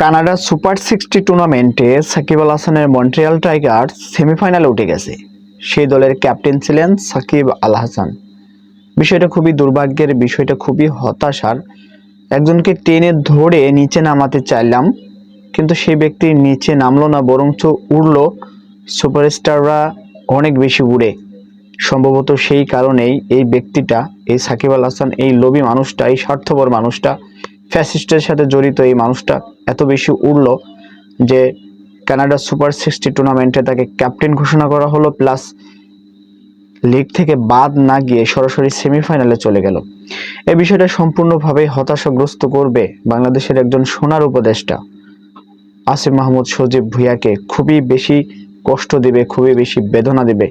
Canada super sixty টুর্নামেন্টে সাকিব আল হাসানের Montreal Tigers সেমিফাইনালে উঠে গেছে। সেই দলের ক্যাপ্টেন ছিলেন সাকিব আল হাসান। বিষয়টা খুবই দুর্ভাগ্যের, বিষয়টা খুবই হতাশার। একজনকে টেনে ধরে নিচে নামাতে চাইলাম, কিন্তু সেই ব্যক্তি নিচে নামলো না, বরঞ্চ উড়লো। সুপারস্টাররা অনেক বেশি উড়ে। সম্ভবত সেই কারণেই এই ব্যক্তিটা, এই সাকিব আল হাসান, এই লোভী মানুষটা, এই স্বার্থপর মানুষটা ফ্যাসিস্টের সাথে জড়িত এই মানুষটা এত বেশি উড়লো যে কানাডা সুপার সিক্সটি টুর্নামেন্টে তাকে ক্যাপ্টেন ঘোষণা করা হলো, প্লাস লিগ থেকে বাদ না গিয়ে সরাসরি সেমিফাইনালে চলে গেল। এ বিষয়টা সম্পূর্ণভাবে হতাশাগ্রস্ত করবে বাংলাদেশের একজন সোনার উপদেষ্টা, আসিফ মাহমুদ সজীব ভুইয়াকে খুবই বেশি কষ্ট দিবে, খুবই বেশি বেদনা দিবে।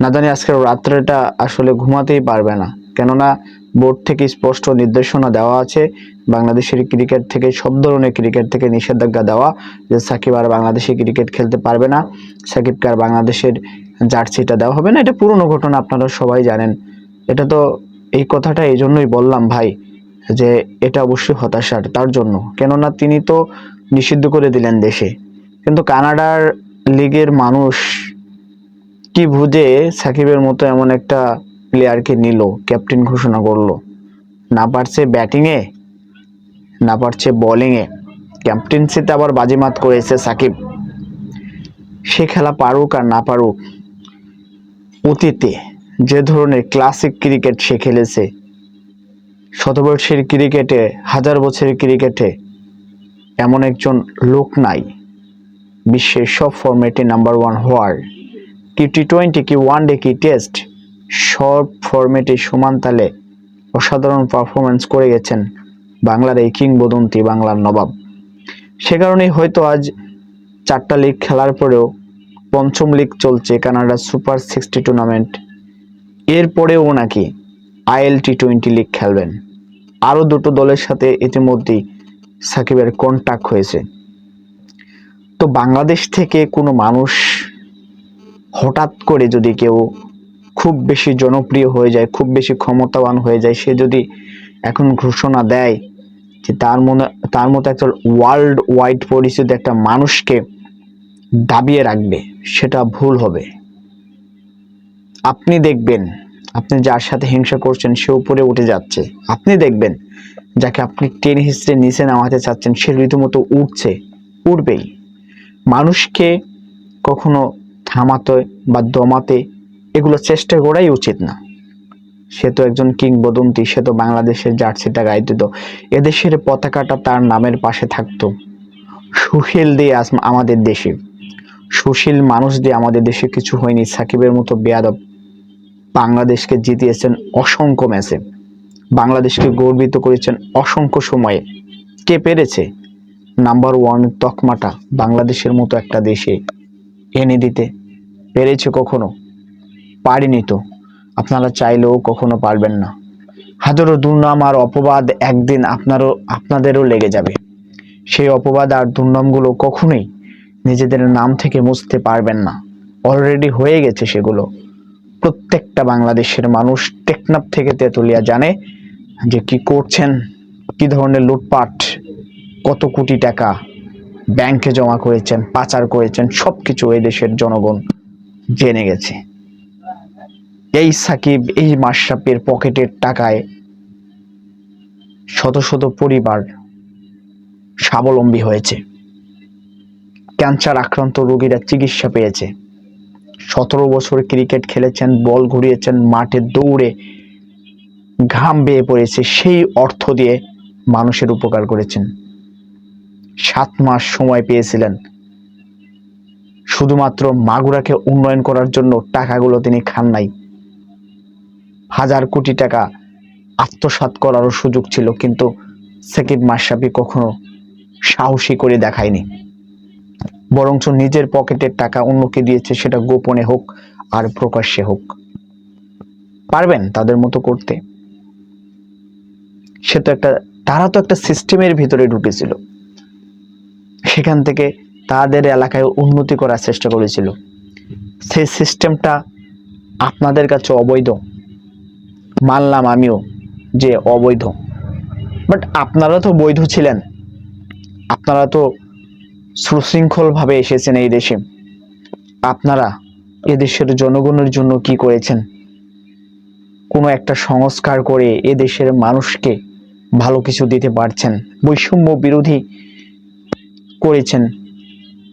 না জানি আজকের রাত্রেটা আসলে ঘুমাতেই পারবে না। কেননা বোর্ড থেকে স্পষ্ট নির্দেশনা দেওয়া আছে, বাংলাদেশের ক্রিকেট থেকে, সব ধরনের ক্রিকেট থেকে নিষেধাজ্ঞা দেওয়া যে সাকিব আর বাংলাদেশে ক্রিকেট খেলতে পারবে না। সাকিবকে আর বাংলাদেশের জার্সিটা দেওয়া হবে না, এটা পুরনো ঘটনা, আপনারা সবাই জানেন। এটা তো এই কথাটা এই জন্যই বললাম ভাই, যে এটা অবশ্যই হতাশার, তার জন্য। কেননা তিনি তো নিষিদ্ধ করে দিলেন দেশে। কিন্তু কানাডার লিগের মানুষ কি বুঝে সাকিবের মতো এমন একটা প্লেয়ারকে নিল ক্যাপ্টেন ঘোষণা করল। না পারছে ব্যাটিংয়ে না পারছে বোলিংয়ে ক্যাপ্টেন্সিতে আবার বাজিমাত করেছে সাকিব। সে খেলা পারুক আর না পারুক, অতীতে যে ধরনের ক্লাসিক ক্রিকেট সে খেলেছে, শতবর্ষের ক্রিকেটে হাজার বছরের ক্রিকেটে এমন একজন লোক নাই, বিশ্বের সব ফরম্যাটে নাম্বার ওয়ান হওয়ার। কি টি টোয়েন্টি কি ওয়ান ডে কি টেস্ট সব ফরম্যাটে সমান তালে অসাধারণ পারফরমেন্স করে গেছেন বাংলার এই কিংবদন্তি বাংলার নবাব। সে কারণেই হয়তো আজ চারটা লিগ খেলার পরেও পঞ্চম লিগ চলছে কানাডা সুপার সিক্সটি টুর্নামেন্ট। এরপরেও নাকি আইএল টি টোয়েন্টি লিগ খেলবেন। আরও দুটো দলের সাথে ইতিমধ্যেই সাকিবের কন্ট্যাক্ট হয়েছে। তো বাংলাদেশ থেকে কোনো মানুষ হঠাৎ করে যদি কেউ খুব বেশি জনপ্রিয় হয়ে যায়, খুব বেশি ক্ষমতাবান হয়ে যায়, সে যদি এখন ঘোষণা দেয় যে তার মনে, তার মতো একটা ওয়ার্ল্ড ওয়াইড পরিচিত একটা মানুষকে দাবিয়ে রাখবে, সেটা ভুল হবে। আপনি দেখবেন, আপনি যার সাথে হিংসা করছেন, সে উপরে উঠে যাচ্ছে। আপনি দেখবেন, যাকে আপনি টেনে হিস্ট্রে নিচে নামাতে চাচ্ছেন, সে রীতিমতো উঠছে, উঠবেই। মানুষকে কখনো থামাতে বা দমাতে এগুলো চেষ্টা করাই উচিত না। সে তো একজন কিংবদন্তি, সে তো বাংলাদেশের জার্সিটা গায়ে দিত এদেশের পতাকাটা তার নামের পাশে থাকতো। সুশীল দিয়ে আমাদের দেশে। সুশীল মানুষ দিয়ে আমাদের দেশে কিছু হয়নি। সাকিবের মতো বেয়াদব বাংলাদেশকে জিতিয়েছেন অসংখ্য ম্যাচে। বাংলাদেশকে গর্বিত করেছেন অসংখ্য সময়ে। কে পেরেছে? নাম্বার ওয়ান তকমাটা বাংলাদেশের মতো একটা দেশে এনে দিতে পেরেছে কখনো? পারিনি তো। আপনারা চাইলেও কখনো পারবেন না। হাজারো দুর্নাম আর অপবাদ একদিন আপনারও, আপনাদেরও লেগে যাবে। সেই অপবাদ আর দুর্নামগুলো কখনোই নিজেদের নাম থেকে মুছতে পারবেন না। অলরেডি হয়ে গেছে সেগুলো। প্রত্যেকটা বাংলাদেশের মানুষ টেকনাফ থেকে তেতুলিয়া জানে যে কি করছেন, কি ধরনের লুটপাট, কত কোটি টাকা ব্যাংকে জমা করেছেন, পাচার করেছেন সব কিছু দেশের জনগণ জেনে গেছে। এই সাকিব এই মাশরাফির পকেটের টাকায় শত শত পরিবার স্বাবলম্বী হয়েছে। ক্যান্সার আক্রান্ত রোগীরা চিকিৎসা পেয়েছে। সতেরো বছর ক্রিকেট খেলেছেন, বল ঘুরিয়েছেন, মাঠে দৌড়ে ঘাম বেয়ে পড়েছে, সেই অর্থ দিয়ে মানুষের উপকার করেছেন। সাত মাস সময় পেয়েছিলেন। শুধুমাত্র মাগুরাকে উন্নয়ন করার জন্য টাকাগুলো তিনি খান নাই। হাজার কোটি টাকা আত্মসাৎ করারও সুযোগ ছিল, কিন্তু সাকিব মাশরাফি কখনো সাহসী করে দেখায়নি। বরঞ্চ নিজের পকেটের টাকা অন্যকে দিয়েছে, সেটা গোপনে হোক আর প্রকাশ্যে হোক। পারবেন তাদের মতো করতে। সে তো একটা, তারা তো একটা সিস্টেমের ভিতরে ঢুকেছিল। সেখান থেকে তাদের এলাকায় উন্নতি করার চেষ্টা করেছিল। সেই সিস্টেমটা আপনাদের কাছে অবৈধ। মানলাম আমিও যে অবৈধ। বাট আপনারা তো বৈধ ছিলেন। আপনারা তো সুশৃঙ্খলভাবে এসেছেন এই দেশে। আপনারা এদেশের জনগণের জন্য কি করেছেন? কোনো একটা সংস্কার করে এদেশের মানুষকে ভালো কিছু দিতে পারছেন? বৈষম্য বিরোধী করেছেন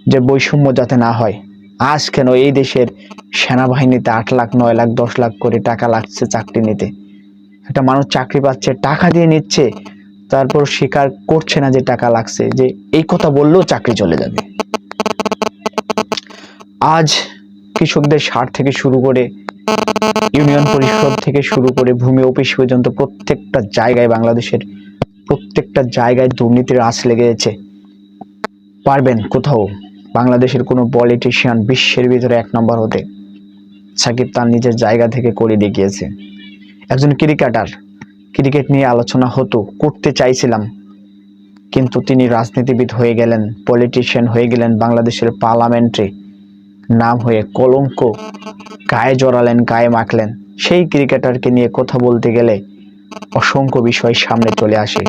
যে বৈষম্য যাতে না হয়। আজ কেন এই দেশের সেনাবাহিনীতে আট লাখ, নয় লাখ, দশ লাখ করে টাকা লাগছে চাকরি নিতে? একটা মানুষ চাকরি পাচ্ছে, টাকা দিয়ে নিচ্ছে, তারপর স্বীকার করছে না যে টাকা লাগছে, যে এই কথা বললেও চাকরি চলে যাবে। আজ কৃষকদের সার থেকে শুরু করে ইউনিয়ন পরিষদ থেকে শুরু করে ভূমি অফিস পর্যন্ত প্রত্যেকটা জায়গায় বাংলাদেশের প্রত্যেকটা জায়গায় দুর্নীতির আঁচ লেগে গেছে পারবেন কোথাও? বাংলাদেশের কোনো পলিটিশিয়ান বিশ্বের ভিতরে এক নম্বর হতে সাকিব তার নিজের জায়গা থেকে করে দেখিয়েছে। একজন ক্রিকেটার ক্রিকেট নিয়ে আলোচনা হতো, করতে চাইছিলাম। কিন্তু তিনি রাজনীতিবিদ হয়ে গেলেন পলিটিশিয়ান হয়ে গেলেন বাংলাদেশের পার্লামেন্টে নাম হয়ে কলঙ্ক, গায়ে জড়ালেন, গায়ে মাখলেন। সেই ক্রিকেটারকে নিয়ে কথা বলতে গেলে অসংখ্য বিষয় সামনে চলে আসে।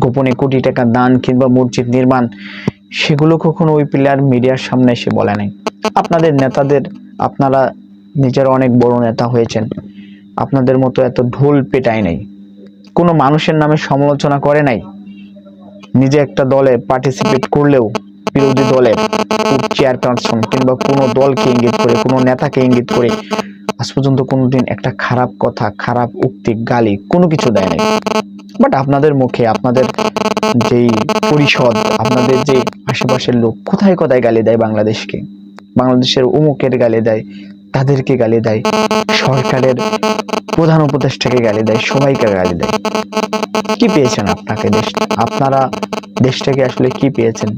গোপনে কোটি টাকা দান কিংবা মসজিদ নির্মাণ সেগুলো কখনো ওই প্লেয়ার মিডিয়ার সামনে এসে বলে নাই। আপনাদের নেতাদের, আপনারা নিজের অনেক বড় নেতা হয়েছেন। আপনাদের মতো এত ঢোল পেটায় নাই। কোনো মানুষের নামে সমালোচনা করে নাই। নিজে একটা দলে পার্টিসিপেট করলেও বিরোধী দলের চেয়ারপারসন কিংবা কোনো দলকে ইঙ্গিত করে, কোনো নেতাকে ইঙ্গিত করে আজ পর্যন্ত কোনোদিন একটা খারাপ কথা, খারাপ উক্তি, গালি কোনো কিছু দেয় নাই। বাট আপনাদের মুখে, আপনাদের যেই পরিষদ, আপনাদের যে আশেপাশের লোক কোথায় কোথায় গালি দেয় বাংলাদেশকে? বাংলাদেশের উমুকের গালি দেয়, তাদেরকে গালি দেয়, সরকারের প্রধান উপদেষ্টাকে গালি দেয়, সবাইকে গালি দেয়। কি পেয়েছেন আপনাকে দেশ? আপনারা দেশটাকে আসলে কি পেয়েছেন?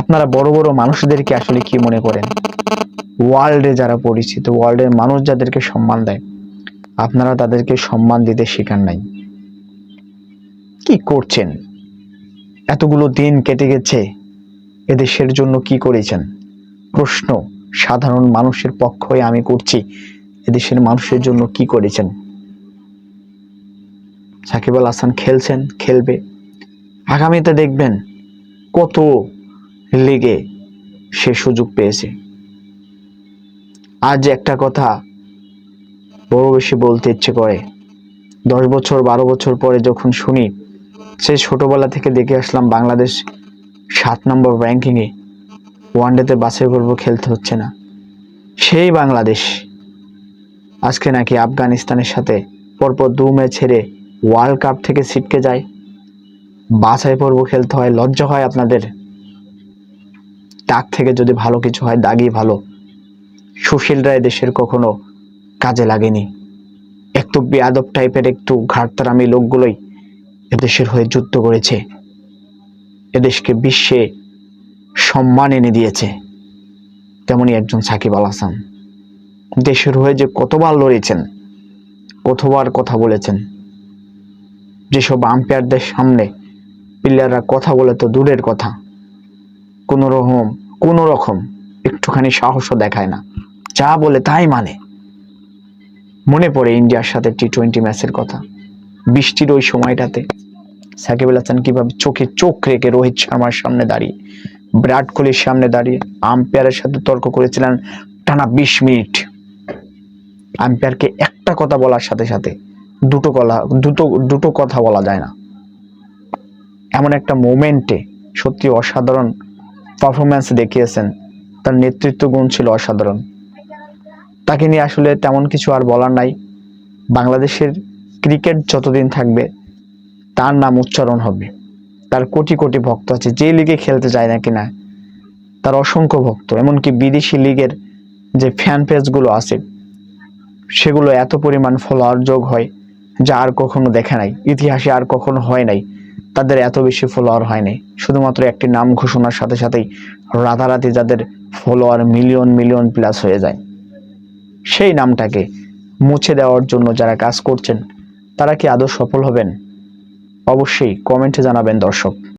আপনারা বড় বড় মানুষদেরকে আসলে কি মনে করেন? ওয়ার্ল্ডে যারা পরিচিত, ওয়ার্ল্ডের মানুষ যাদেরকে সম্মান দেয়, আপনারা তাদেরকে সম্মান দিতে শেখান নাই। কি করছেন? এতগুলো দিন কেটে গেছে, এদেশের জন্য কি করেছেন? প্রশ্ন সাধারণ মানুষের পক্ষ হয়ে আমি করছি, এদেশের মানুষের জন্য কি করেছেন? সাকিব আল হাসান খেলছেন, খেলবে। আগামীতে দেখবেন কত লিগে সে সুযোগ পেয়েছে। আজ একটা কথা বড় বেশি বলতে ইচ্ছে করে। দশ বছর, বারো বছর পরে যখন শুনি সে ছোটবেলা থেকে দেখে আসলাম বাংলাদেশ সাত নম্বর র্যাঙ্কিংয়ে ওয়ানডেতে বাছাই পর্ব খেলতে হচ্ছে না। সেই বাংলাদেশ আজকে নাকি আফগানিস্তানের সাথে পরপর দু ম্যাচ ছেড়ে ওয়ার্ল্ড কাপ থেকে ছিটকে যায়। বাছাই পর্ব খেলতে হয়, লজ্জা হয় আপনাদের? দাগ থেকে যদি ভালো কিছু হয়, দাগই ভালো। সুশীল রায় দেশের কখনো কাজে লাগেনি। একটু বেয়াদব টাইপের একটু ঘাটতারামি লোকগুলোই এদেশের হয়ে যুদ্ধ করেছে। এদেশকে বিশ্বে সম্মান এনে দিয়েছে। তেমনি একজন সাকিব আল হাসান। দেশের হয়ে যে কতবার লড়েছেন, কতবার কথা বলেছেন, যেসব আম্পায়ারদের সামনে প্লেয়াররা কথা বলে তো দূরের কথা, কোনো রকম কোনো রকম একটুখানি সাহসও দেখায় না। যা বলে তাই মানে। মনে পড়ে ইন্ডিয়ার সাথে টি টোয়েন্টি ম্যাচের কথা। বৃষ্টির ওই সময়টাতে সাকিব আল হাসান কীভাবে চোখে চোখ রেখে রোহিত শর্মার সামনে দাঁড়িয়ে, বিরাট কোহলির সামনে দাঁড়িয়ে আম্পায়ারের সাথে তর্ক করেছিলেন টানা বিশ মিনিট। আম্পায়ারকে একটা কথা বলার সাথে সাথে দুটো কলা, দুটো দুটো কথা বলা যায় না। এমন একটা মোমেন্টে সত্যি অসাধারণ পারফরমেন্স দেখিয়েছেন, তার নেতৃত্ব গুণ ছিল অসাধারণ। তাকে নিয়ে আসলে তেমন কিছু আর বলার নাই। বাংলাদেশের ক্রিকেট যতদিন থাকবে, তার নাম উচ্চারণ হবে। তার কোটি কোটি ভক্ত আছে, যে লিগে খেলতে যায় না কিনা, তার অসংখ্য ভক্ত। এমনকি বিদেশি লিগের যে ফ্যান পেজগুলো আছে, সেগুলো এত পরিমাণ ফলোয়ার যোগ হয়, যা আর কখনো দেখে নাই। ইতিহাসে আর কখনো হয় নাই, তাদের এত বেশি ফলোয়ার হয় নাই। শুধুমাত্র একটি নাম ঘোষণার সাথে সাথেই রাতারাতি যাদের ফলোয়ার মিলিয়ন মিলিয়ন প্লাস হয়ে যায়। সেই নামটাকে মুছে দেওয়ার জন্য যারা কাজ করছেন তারা কি আদৌ সফল হবেন? অবশ্যই কমেন্টে জানাবেন দর্শক।